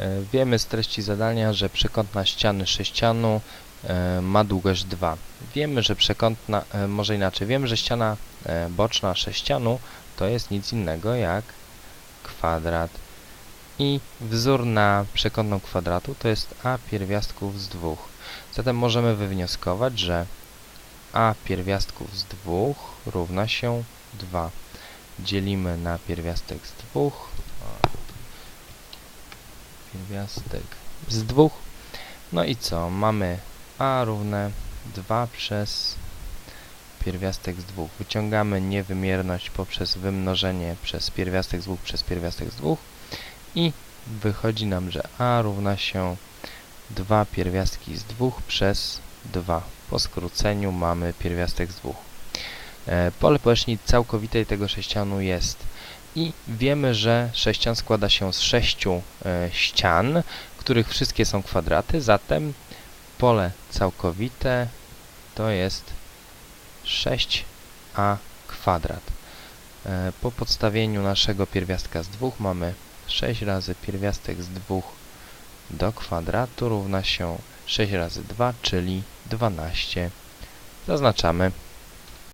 E, wiemy z treści zadania, że przekątna ściany sześcianu e, ma długość 2. Wiemy, że przekątna, e, może inaczej, wiemy, że ściana boczna sześcianu to jest nic innego jak kwadrat. I wzór na przekątną kwadratu to jest a pierwiastków z 2. Zatem możemy wywnioskować, że a pierwiastków z 2 równa się 2. Dzielimy na pierwiastek z 2 gwiazdek z dwóch. No i co? Mamy a równe 2 przez pierwiastek z 2. Wyciągamy niewymierność poprzez wymnożenie przez pierwiastek z 2 przez pierwiastek z 2 i wychodzi nam, że a równa się 2 pierwiastki z 2 przez 2. Po skróceniu mamy pierwiastek z 2. E, pole powierzchni całkowitej tego sześcianu jest i wiemy, że sześcian składa się z sześciu e, ścian, których wszystkie są kwadraty, zatem pole całkowite to jest 6a kwadrat. E, po podstawieniu naszego pierwiastka z dwóch mamy 6 razy pierwiastek z dwóch do kwadratu równa się 6 razy 2, czyli 12. Zaznaczamy.